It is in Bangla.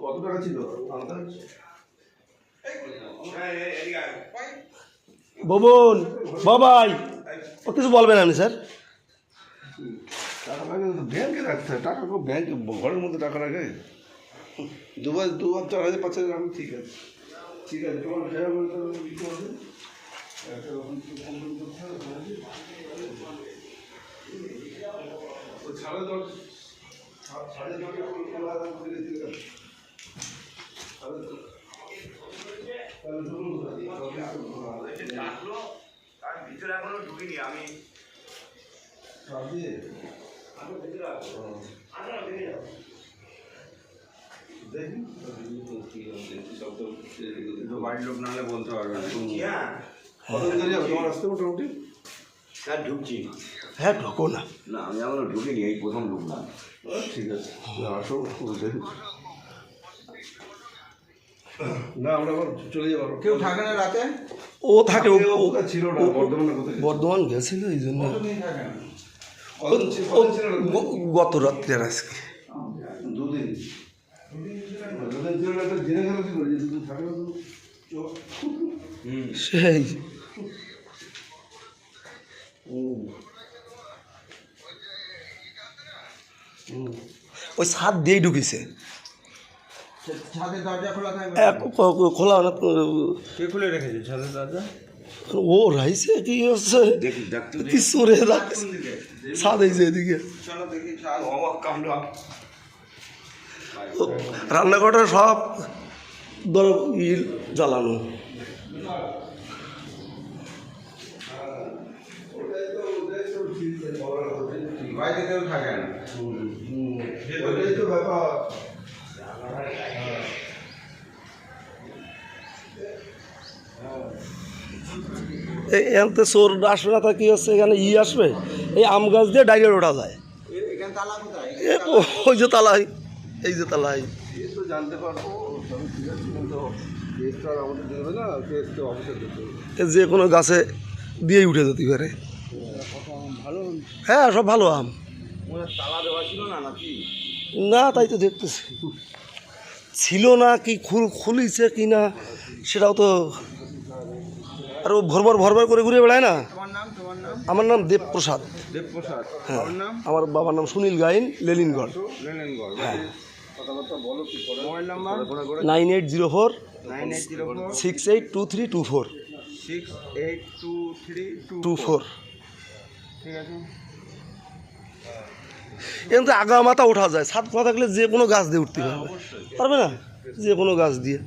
কত টাকা ছিল? ভবন বাবাই ও কিছু বলবেন আপনি স্যার? টাকা ব্যাংকে রাখতে হয় টাকা ব্যাংকে ঘরের মধ্যে টাকা রাখে? দুবার দুবার চার হাজার পাঁচ হাজার আমি ঠিক আছে। ঠিক আছে তোমার খেয়া বলে আরও তার ভিতরে এখনও ঢুকিনি আমি তো বাড়ির লোক নাহলে বলতে পারবে না। হ্যাঁ। কতদিন দেরি তোমার আসতে মোটামুটি স্যার ঢুকছি। হ্যাঁ ঢোকো না। না আমি এখনও ঢুকিনি এই প্রথম ঢুকলাম। ও, ঠিক আছে আসো না আমরা আবার চলে যাব কেউ থাকে না রাতে? ও থাকে ও- ও ও ছিল না বর্ধমানে কোথায়? বর্ধমান গেছিল এই জন্য। গত রাত্রে আজকে। দুদিন। দুদিন ছিল না, একটা জেনে গেল কি করে দুদিন থাকে না তো? চো- সেই। ওই ছাদ দিয়েই ঢুকেছে। খোলা রেখেছে ছাদের দরজা? ও রাইছে কি হচ্ছে? কি সরে রাখছে। ছাদ এই এদিকে। রান্নাঘরটা সব ধরো ই জ্বালানো ওটাই তো ওটাই তো ঠিক আছে, বলার বাইরে কেউ থাকে না। তো ব্যাপার। এই চোর আসবে না তা কি হচ্ছে? এখানে ই আসবে? এই আম গাছ দিয়ে ডাইরেক্ট ওঠা যায়। ওই যে তালাই এই যে তালাই। জানতে পারব যে কোনো গাছে দিয়েই উঠে যেতে পারে। হ্যাঁ সব ভালো আম। না তাই তো দেখতেছি। ছিল না কি খুল খুলিছে কি না সেটাও তো আর ও ভরভর ভরভর করে ঘুরে বেড়ায় না? আমার নাম দেবপ্রসাদ। দেবপ্রসাদ হ্যাঁ আমার বাবার নাম Sunil Gain Lelingarh. Number nine eight zero four six eight two three two four. Six eight two three two two four. ঠিক আছে? কিন্তু আগা মাথা উঠা যায়। ছাদ খোলা থাকলে যে কোনো গাছ দিয়ে উঠতে পারবে। পারবে না? যে কোনো গাছ দিয়ে।